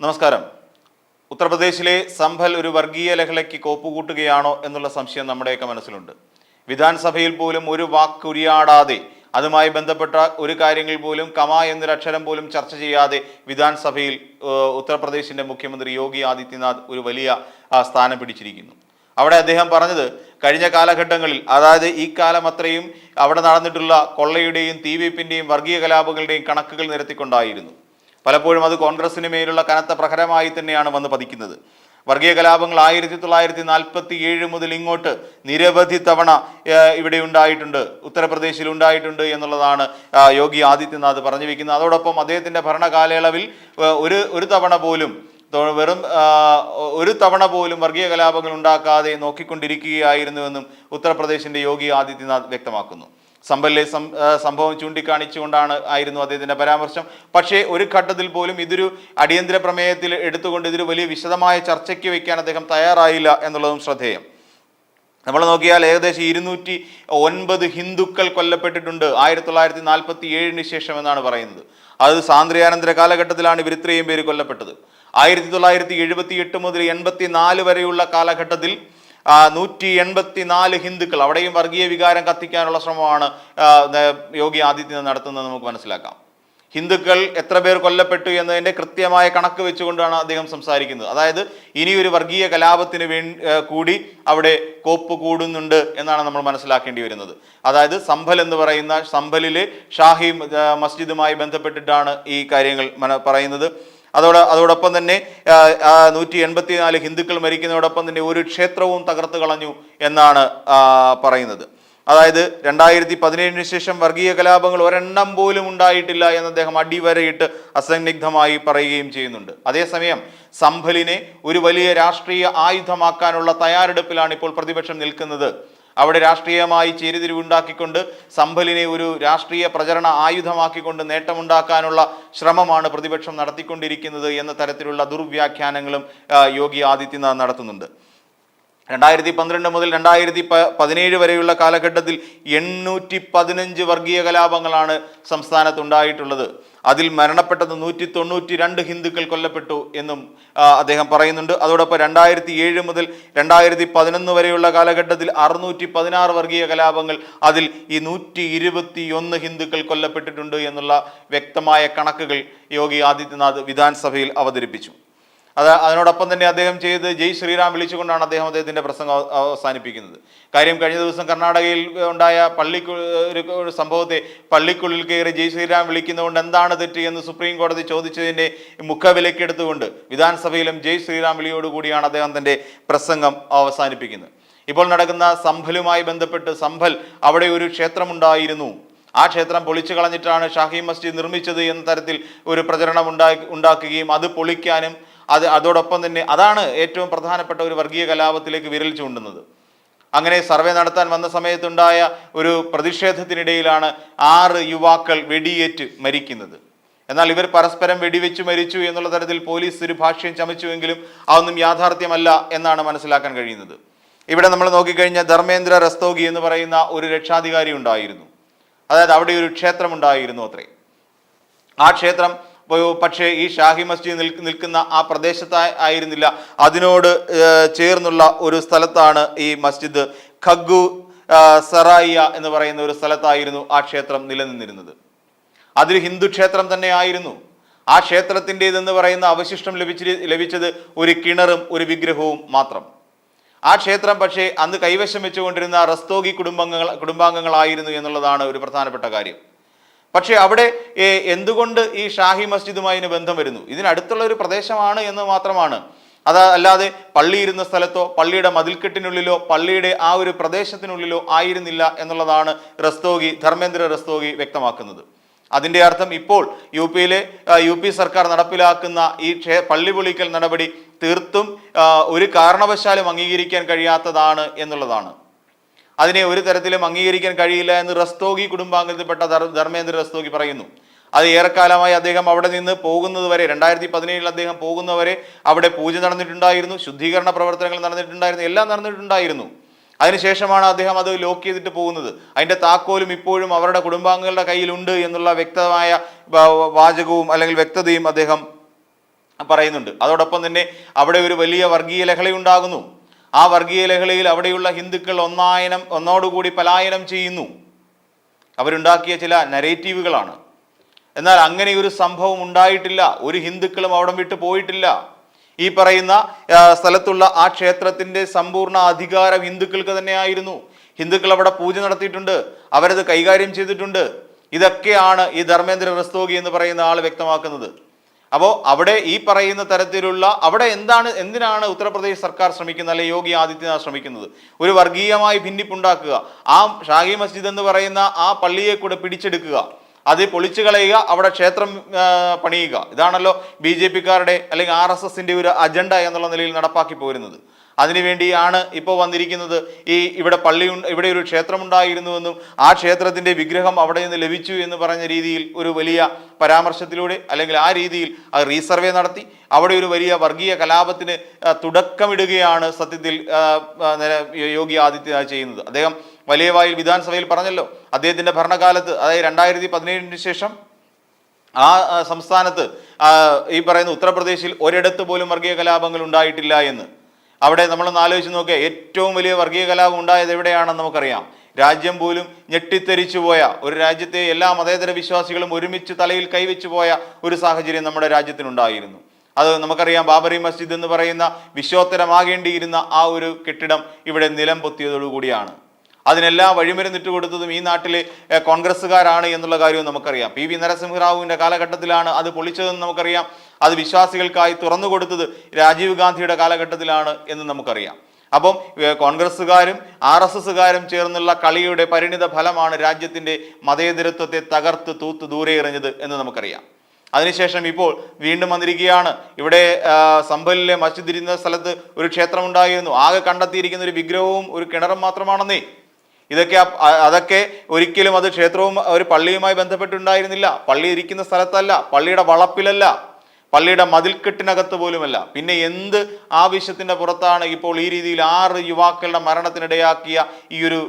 നമസ്കാരം. ഉത്തർപ്രദേശിലെ സംഭൽ ഒരു വർഗീയ ലഹളയ്ക്ക് കോപ്പുകൂട്ടുകയാണോ എന്നുള്ള സംശയം നമ്മുടെയൊക്കെ മനസ്സിലുണ്ട്. വിധാൻസഭയിൽ പോലും ഒരു വാക്കുരിയാടാതെ അതുമായി ബന്ധപ്പെട്ട ഒരു കാര്യങ്ങൾ പോലും കമ എന്നൊരക്ഷരം പോലും ചർച്ച ചെയ്യാതെ വിധാൻസഭയിൽ ഉത്തർപ്രദേശിന്റെ മുഖ്യമന്ത്രി യോഗി ആദിത്യനാഥ് ഒരു വലിയ സ്ഥാനം പിടിച്ചിരിക്കുന്നു. അവിടെ അദ്ദേഹം പറഞ്ഞത് കഴിഞ്ഞ കാലഘട്ടങ്ങളിൽ അതായത് ഈ കാലം അത്രയും അവിടെ നടന്നിട്ടുള്ള കൊള്ളയുടെയും തീവയ്പിന്റെയും വർഗീയ കലാപങ്ങളുടെയും കണക്കുകൾ നിരത്തിക്കൊണ്ടായിരുന്നു. പലപ്പോഴും അത് കോൺഗ്രസിന് മേലുള്ള കനത്ത പ്രഹരമായി തന്നെയാണ് വന്ന് പതിക്കുന്നത്. വർഗീയ കലാപങ്ങൾ ആയിരത്തി തൊള്ളായിരത്തി നാൽപ്പത്തി ഏഴ് മുതൽ ഇങ്ങോട്ട് നിരവധി തവണ ഇവിടെ ഉണ്ടായിട്ടുണ്ട്. ഉത്തർപ്രദേശിൽ ഉണ്ടായിട്ടുണ്ട് എന്നുള്ളതാണ് യോഗി ആദിത്യനാഥ് പറഞ്ഞു വെക്കുന്നത്. അതോടൊപ്പം അദ്ദേഹത്തിന്റെ ഭരണകാലയളവിൽ ഒരു ഒരു തവണ പോലും വെറും ഒരു തവണ പോലും വർഗീയ കലാപങ്ങൾ ഉണ്ടാക്കാതെ നോക്കിക്കൊണ്ടിരിക്കുകയായിരുന്നുവെന്നും ഉത്തർപ്രദേശിന്റെ യോഗി ആദിത്യനാഥ് വ്യക്തമാക്കുന്നു. സമ്പലിലെ സംഭവം ചൂണ്ടിക്കാണിച്ചുകൊണ്ടാണ് ആയിരുന്നു അദ്ദേഹത്തിന്റെ പരാമർശം. പക്ഷേ ഒരു ഘട്ടത്തിൽ പോലും ഇതൊരു അടിയന്തര പ്രമേയത്തിൽ എടുത്തുകൊണ്ട് ഇതൊരു വലിയ വിശദമായ ചർച്ചയ്ക്ക് വയ്ക്കാൻ അദ്ദേഹം തയ്യാറായില്ല എന്നുള്ളതും ശ്രദ്ധേയം. നമ്മൾ നോക്കിയാൽ ഏകദേശം ഇരുന്നൂറ്റി ഒൻപത് ഹിന്ദുക്കൾ കൊല്ലപ്പെട്ടിട്ടുണ്ട്. ആയിരത്തി തൊള്ളായിരത്തി നാൽപ്പത്തി ഏഴിന് ശേഷം എന്നാണ് പറയുന്നത്. അത് സാന്ദ്രയാനന്തര കാലഘട്ടത്തിലാണ് ഇവർ ഇത്രയും പേര് കൊല്ലപ്പെട്ടത്. ആയിരത്തി തൊള്ളായിരത്തി എഴുപത്തി എട്ട് മുതൽ എൺപത്തി നാല് വരെയുള്ള കാലഘട്ടത്തിൽ നൂറ്റി എൺപത്തി നാല് ഹിന്ദുക്കൾ. അവിടെയും വർഗീയ വികാരം കത്തിക്കാനുള്ള ശ്രമമാണ് യോഗി ആദിത്യനാഥ് നടത്തുന്നത് നമുക്ക് മനസ്സിലാക്കാം. ഹിന്ദുക്കൾ എത്ര പേർ കൊല്ലപ്പെട്ടു എന്നതിന്റെ കൃത്യമായ കണക്ക് വെച്ചുകൊണ്ടാണ് അദ്ദേഹം സംസാരിക്കുന്നത്. അതായത് ഇനിയൊരു വർഗീയ കലാപത്തിന് വേ കൂടി അവിടെ കോപ്പ് കൂടുന്നുണ്ട് എന്നാണ് നമ്മൾ മനസ്സിലാക്കേണ്ടി വരുന്നത്. അതായത് സംഭൽ എന്ന് പറയുന്ന സംഭലിലെ ഷാഹി മസ്ജിദുമായി ബന്ധപ്പെട്ടിട്ടാണ് ഈ കാര്യങ്ങൾ പറയുന്നത്. അതോടെ അതോടൊപ്പം തന്നെ നൂറ്റി എൺപത്തിനാല് ഹിന്ദുക്കൾ മരിക്കുന്നതോടൊപ്പം തന്നെ ഒരു ക്ഷേത്രവും തകർത്ത് കളഞ്ഞു എന്നാണ് പറയുന്നത്. അതായത് രണ്ടായിരത്തി പതിനേഴിന് ശേഷം വർഗീയ കലാപങ്ങൾ ഒരെണ്ണം പോലും ഉണ്ടായിട്ടില്ല എന്ന് അദ്ദേഹം അടിവരയിട്ട് അസന്നിഗ്ധമായി പറയുകയും ചെയ്യുന്നുണ്ട്. അതേസമയം സംഭലിനെ ഒരു വലിയ രാഷ്ട്രീയ ആയുധമാക്കാനുള്ള തയ്യാറെടുപ്പിലാണ് ഇപ്പോൾ പ്രതിപക്ഷം നിൽക്കുന്നത്. അവിടെ രാഷ്ട്രീയമായി ചേരിതിരിവുണ്ടാക്കിക്കൊണ്ട് സംഭലിനെ ഒരു രാഷ്ട്രീയ പ്രചരണ ആയുധമാക്കിക്കൊണ്ട് നേട്ടമുണ്ടാക്കാനുള്ള ശ്രമമാണ് പ്രതിപക്ഷം നടത്തിക്കൊണ്ടിരിക്കുന്നത് എന്ന തരത്തിലുള്ള ദുർവ്യാഖ്യാനങ്ങളും യോഗി ആദിത്യനാഥ് നടത്തുന്നുണ്ട്. രണ്ടായിരത്തി പന്ത്രണ്ട് മുതൽ രണ്ടായിരത്തി പ പതിനേഴ് വരെയുള്ള കാലഘട്ടത്തിൽ എണ്ണൂറ്റി പതിനഞ്ച് വർഗീയ കലാപങ്ങളാണ് സംസ്ഥാനത്ത് ഉണ്ടായിട്ടുള്ളത് അതിൽ മരണപ്പെട്ടത് നൂറ്റി തൊണ്ണൂറ്റി രണ്ട് ഹിന്ദുക്കൾ കൊല്ലപ്പെട്ടു എന്നും അദ്ദേഹം പറയുന്നുണ്ട്. അതോടൊപ്പം രണ്ടായിരത്തി ഏഴ് മുതൽ രണ്ടായിരത്തി പതിനൊന്ന് വരെയുള്ള കാലഘട്ടത്തിൽ അറുന്നൂറ്റി പതിനാറ് വർഗീയ കലാപങ്ങൾ അതിൽ ഈ നൂറ്റി ഇരുപത്തി ഒന്ന് ഹിന്ദുക്കൾ കൊല്ലപ്പെട്ടിട്ടുണ്ട് എന്നുള്ള വ്യക്തമായ കണക്കുകൾ യോഗി ആദിത്യനാഥ് വിധാൻസഭയിൽ അവതരിപ്പിച്ചു. അത് അതിനോടൊപ്പം തന്നെ അദ്ദേഹം ചെയ്ത് ജയ് ശ്രീറാം വിളിച്ചുകൊണ്ടാണ് അദ്ദേഹം അദ്ദേഹത്തിന്റെ പ്രസംഗം അവസാനിപ്പിക്കുന്നത്. കാര്യം കഴിഞ്ഞ ദിവസം കർണാടകയിൽ ഉണ്ടായ പള്ളിക്കു ഒരു സംഭവത്തെ പള്ളിക്കുള്ളിൽ കയറി ജയ് ശ്രീറാം വിളിക്കുന്നതുകൊണ്ട് എന്താണ് തെറ്റ് എന്ന് സുപ്രീം കോടതി ചോദിച്ചതിന്റെ മുഖവിലക്കെടുത്തുകൊണ്ട് വിധാനസഭയിലും ജയ് ശ്രീറാം വിളിയോടുകൂടിയാണ് അദ്ദേഹം തന്റെ പ്രസംഗം അവസാനിപ്പിക്കുന്നത്. ഇപ്പോൾ നടക്കുന്ന സംഭലുമായി ബന്ധപ്പെട്ട് സംഭൽ അവിടെ ഒരു ക്ഷേത്രമുണ്ടായിരുന്നു. ആ ക്ഷേത്രം പൊളിച്ചു കളഞ്ഞിട്ടാണ് ഷാഹി മസ്ജിദ് നിർമ്മിച്ചത് എന്ന തരത്തിൽ ഒരു പ്രചരണം ഉണ്ടാക്കി ഉണ്ടാക്കുകയും അത് പൊളിക്കാനും അത് അതോടൊപ്പം തന്നെ അതാണ് ഏറ്റവും പ്രധാനപ്പെട്ട ഒരു വർഗീയ കലാപത്തിലേക്ക് വിരൽ ചൂണ്ടുന്നത്. അങ്ങനെ സർവേ നടത്താൻ വന്ന സമയത്തുണ്ടായ ഒരു പ്രതിഷേധത്തിനിടയിലാണ് ആറ് യുവാക്കൾ വെടിയേറ്റ് മരിക്കുന്നത്. എന്നാൽ ഇവർ പരസ്പരം വെടിവെച്ച് മരിച്ചു എന്നുള്ള തരത്തിൽ പോലീസ് ഒരു ഭാഷ്യം ചമച്ചുവെങ്കിലും അതൊന്നും യാഥാർത്ഥ്യമല്ല എന്നാണ് മനസ്സിലാക്കാൻ കഴിയുന്നത്. ഇവിടെ നമ്മൾ നോക്കിക്കഴിഞ്ഞാൽ ധർമ്മേന്ദ്ര റസ്തോഗി എന്ന് പറയുന്ന ഒരു രക്ഷാധികാരി ഉണ്ടായിരുന്നു. അതായത് അവിടെ ഒരു ക്ഷേത്രം ഉണ്ടായിരുന്നു അത്രേ. ആ ക്ഷേത്രം പക്ഷേ ഈ ഷാഹി മസ്ജിദ് നിൽക്കുന്ന ആ പ്രദേശത്ത് ആയിരുന്നില്ല. അതിനോട് ചേർന്നുള്ള ഒരു സ്ഥലത്താണ് ഈ മസ്ജിദ്. ഖഗു സറായിയ എന്ന് പറയുന്ന ഒരു സ്ഥലത്തായിരുന്നു ആ ക്ഷേത്രം നിലനിന്നിരുന്നത്. അതൊരു ഹിന്ദു ക്ഷേത്രം തന്നെ ആയിരുന്നു. ആ ക്ഷേത്രത്തിന്റെതെന്ന് പറയുന്ന അവശിഷ്ടം ലഭിച്ചി ലഭിച്ചത് ഒരു കിണറും ഒരു വിഗ്രഹവും മാത്രം. ആ ക്ഷേത്രം പക്ഷേ അന്ന് കൈവശം വെച്ചുകൊണ്ടിരുന്ന റസ്തോഗി കുടുംബാംഗങ്ങൾ കുടുംബാംഗങ്ങളായിരുന്നു എന്നുള്ളതാണ് ഒരു പ്രധാനപ്പെട്ട കാര്യം. പക്ഷേ അവിടെ എന്തുകൊണ്ട് ഈ ഷാഹി മസ്ജിദുമായി ബന്ധം വരുന്നു? ഇതിനടുത്തുള്ള ഒരു പ്രദേശമാണ് എന്ന് മാത്രമാണ്. അത് അല്ലാതെ പള്ളി ഇരുന്ന സ്ഥലത്തോ പള്ളിയുടെ മതിൽക്കെട്ടിനുള്ളിലോ പള്ളിയുടെ ആ ഒരു പ്രദേശത്തിനുള്ളിലോ ആയിരുന്നില്ല എന്നുള്ളതാണ് റസ്തോഗി ധർമ്മേന്ദ്ര റസ്തോഗി വ്യക്തമാക്കുന്നത്. അതിന്റെ അർത്ഥം ഇപ്പോൾ യു പിയിലെ യു പി സർക്കാർ നടപ്പിലാക്കുന്ന ഈ ക്ഷേ പള്ളി പൊളിക്കൽ നടപടി തീർത്തും ഒരു കാരണവശാലും അംഗീകരിക്കാൻ കഴിയാത്തതാണ് എന്നുള്ളതാണ്. അതിനെ ഒരു തരത്തിലും അംഗീകരിക്കാൻ കഴിയില്ല എന്ന് റസ്തോഗി കുടുംബാംഗത്തിൽപ്പെട്ട ധർ- ധർമ്മേന്ദ്ര റസ്തോഗി പറയുന്നു. അത് ഏറെക്കാലമായി അദ്ദേഹം അവിടെ നിന്ന് പോകുന്നതുവരെ രണ്ടായിരത്തി പതിനേഴിൽ അദ്ദേഹം പോകുന്നവരെ അവിടെ പൂജ നടന്നിട്ടുണ്ടായിരുന്നു ശുദ്ധീകരണ പ്രവർത്തനങ്ങൾ നടന്നിട്ടുണ്ടായിരുന്നു എല്ലാം നടന്നിട്ടുണ്ടായിരുന്നു. അതിനുശേഷമാണ് അദ്ദേഹം അത് ലോക്ക് ചെയ്തിട്ട് പോകുന്നത്. അതിന്റെ താക്കോലും ഇപ്പോഴും അവരുടെ കുടുംബാംഗങ്ങളുടെ കയ്യിലുണ്ട് എന്നുള്ള വ്യക്തമായ വാചകവും അല്ലെങ്കിൽ വ്യക്തതയും അദ്ദേഹം പറയുന്നുണ്ട്. അതോടൊപ്പം തന്നെ അവിടെ ഒരു വലിയ വർഗീയ ലഹളയുണ്ടാകുന്നു. ആ വർഗീയ ലഹളയിൽ അവിടെയുള്ള ഹിന്ദുക്കൾ ഒന്നായനം ഒന്നോടുകൂടി പലായനം ചെയ്യുന്നു. അവരുണ്ടാക്കിയ ചില നരേറ്റീവുകളാണ് എന്നാൽ അങ്ങനെ ഒരു സംഭവം ഉണ്ടായിട്ടില്ല. ഒരു ഹിന്ദുക്കളും അവിടം വിട്ടു പോയിട്ടില്ല. ഈ പറയുന്ന സ്ഥലത്തുള്ള ആ ക്ഷേത്രത്തിന്റെ സമ്പൂർണ അധികാരം ഹിന്ദുക്കൾക്ക് തന്നെയായിരുന്നു. ഹിന്ദുക്കൾ അവിടെ പൂജ നടത്തിയിട്ടുണ്ട്. അവരത് കൈകാര്യം ചെയ്തിട്ടുണ്ട്. ഇതൊക്കെയാണ് ഈ ധർമ്മേന്ദ്ര റസ്തോഗി എന്ന് പറയുന്ന ആൾ വ്യക്തമാക്കുന്നത്. അപ്പോൾ അവിടെ ഈ പറയുന്ന തരത്തിലുള്ള അവിടെ എന്താണ് എന്തിനാണ് ഉത്തർപ്രദേശ് സർക്കാർ ശ്രമിക്കുന്നത് അല്ലെ യോഗി ആദിത്യനാഥ് ശ്രമിക്കുന്നത്? ഒരു വർഗീയമായി ഭിന്നിപ്പുണ്ടാക്കുക. ആ ഷാഹി മസ്ജിദ് എന്ന് പറയുന്ന ആ പള്ളിയെ കൂടെ പിടിച്ചെടുക്കുക. അത് പൊളിച്ചു കളയുക അവിടെ ക്ഷേത്രം പണിയുക. ഇതാണല്ലോ ബി ജെ പിക്കാരുടെ അല്ലെങ്കിൽ ആർ എസ് എസിന്റെ ഒരു അജണ്ട എന്നുള്ള നിലയിൽ നടപ്പാക്കി പോരുന്നത്. അതിനുവേണ്ടിയാണ് ഇപ്പോൾ വന്നിരിക്കുന്നത് ഈ ഇവിടെ പള്ളി ഇവിടെ ഒരു ക്ഷേത്രമുണ്ടായിരുന്നുവെന്നും ആ ക്ഷേത്രത്തിന്റെ വിഗ്രഹം അവിടെ നിന്ന് ലഭിച്ചു എന്ന് പറഞ്ഞ രീതിയിൽ ഒരു വലിയ പരാമർശത്തിലൂടെ അല്ലെങ്കിൽ ആ രീതിയിൽ അത് റീസർവേ നടത്തി. അവിടെ ഒരു വലിയ വർഗീയ കലാപത്തിന് തുടക്കമിടുകയാണ് സത്യത്തിൽ യോഗി ആദിത്യനാഥ് ചെയ്യുന്നത്. അദ്ദേഹം വലിയ വായിൽ വിധാനസഭയിൽ പറഞ്ഞല്ലോ. അദ്ദേഹത്തിന്റെ ഭരണകാലത്ത് അതായത് രണ്ടായിരത്തി പതിനേഴിന് ശേഷം ആ, സംസ്ഥാനത്ത് ഈ പറയുന്ന ഉത്തർപ്രദേശിൽ ഒരിടത്ത് പോലും വർഗീയ കലാപങ്ങൾ ഉണ്ടായിട്ടില്ല എന്ന്. അവിടെ നമ്മളൊന്ന് ആലോചിച്ച് നോക്കിയാൽ ഏറ്റവും വലിയ വർഗീയ കലാപം ഉണ്ടായത് എവിടെയാണെന്ന് നമുക്കറിയാം. രാജ്യം പോലും ഞെട്ടിത്തെരിച്ചു പോയ ഒരു രാജ്യത്തെ എല്ലാ മതേതര വിശ്വാസികളും ഒരുമിച്ച് തലയിൽ കൈവച്ചു പോയ ഒരു സാഹചര്യം നമ്മുടെ രാജ്യത്തിനുണ്ടായിരുന്നു. അത് നമുക്കറിയാം ബാബറി മസ്ജിദ് എന്ന് പറയുന്ന വിശ്വോത്തരമാകേണ്ടിയിരുന്ന ആ ഒരു കെട്ടിടം ഇവിടെ നിലം പൊത്തിയതോടുകൂടിയാണ്. അതിനെല്ലാം വഴിമരുന്നിട്ട് കൊടുത്തതും ഈ നാട്ടിലെ കോൺഗ്രസ്സുകാരാണ് എന്നുള്ള കാര്യവും നമുക്കറിയാം. പി വി നരസിംഹറാവുവിന്റെ കാലഘട്ടത്തിലാണ് അത് പൊളിച്ചതെന്ന് നമുക്കറിയാം. അത് വിശ്വാസികൾക്കായി തുറന്നു കൊടുത്തത് രാജീവ് ഗാന്ധിയുടെ കാലഘട്ടത്തിലാണ് എന്ന് നമുക്കറിയാം. അപ്പം കോൺഗ്രസ്സുകാരും ആർ എസ് എസ്സുകാരും ചേർന്നുള്ള കളിയുടെ പരിണിത ഫലമാണ് രാജ്യത്തിന്റെ മതേതരത്വത്തെ തകർത്ത് തൂത്ത് ദൂരെ എറിഞ്ഞത് എന്ന് നമുക്കറിയാം. അതിനുശേഷം ഇപ്പോൾ വീണ്ടും വന്നിരിക്കുകയാണ്. ഇവിടെ സമ്പലിലെ മസ്ജിദ് ഇരുന്ന സ്ഥലത്ത് ഒരു ക്ഷേത്രം ഉണ്ടായിരുന്നു ആകെ കണ്ടെത്തിയിരിക്കുന്ന ഒരു വിഗ്രഹവും ഒരു കിണറും മാത്രമാണെന്നേ ഇതൊക്കെ അതൊക്കെ ഒരിക്കലും അത് ക്ഷേത്രവും ഒരു പള്ളിയുമായി ബന്ധപ്പെട്ടുണ്ടായിരുന്നില്ല. പള്ളി ഇരിക്കുന്ന സ്ഥലത്തല്ല പള്ളിയുടെ വളപ്പിലല്ല പള്ളിയുടെ മതിൽക്കെട്ടിനകത്ത് പോലുമല്ല. പിന്നെ എന്ത് ആവശ്യത്തിന്റെ പുറത്താണ് ഇപ്പോൾ ഈ രീതിയിൽ ആറ് യുവാക്കളുടെ മരണത്തിനിടയാക്കിയ ഈ ഒരു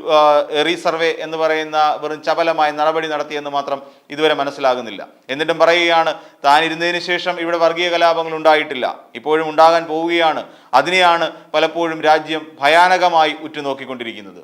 റീസർവേ എന്ന് പറയുന്ന വെറും ചപലമായ നടപടി നടത്തിയെന്ന് മാത്രം ഇതുവരെ മനസ്സിലാകുന്നില്ല. എന്നിട്ടും പറയുകയാണ് താൻ ഇരുന്നതിന് ശേഷം ഇവിടെ വർഗീയ കലാപങ്ങൾ ഉണ്ടായിട്ടില്ല. ഇപ്പോഴും ഉണ്ടാകാൻ പോവുകയാണ്. അതിനെയാണ് പലപ്പോഴും രാജ്യം ഭയാനകമായി ഉറ്റുനോക്കിക്കൊണ്ടിരിക്കുന്നത്.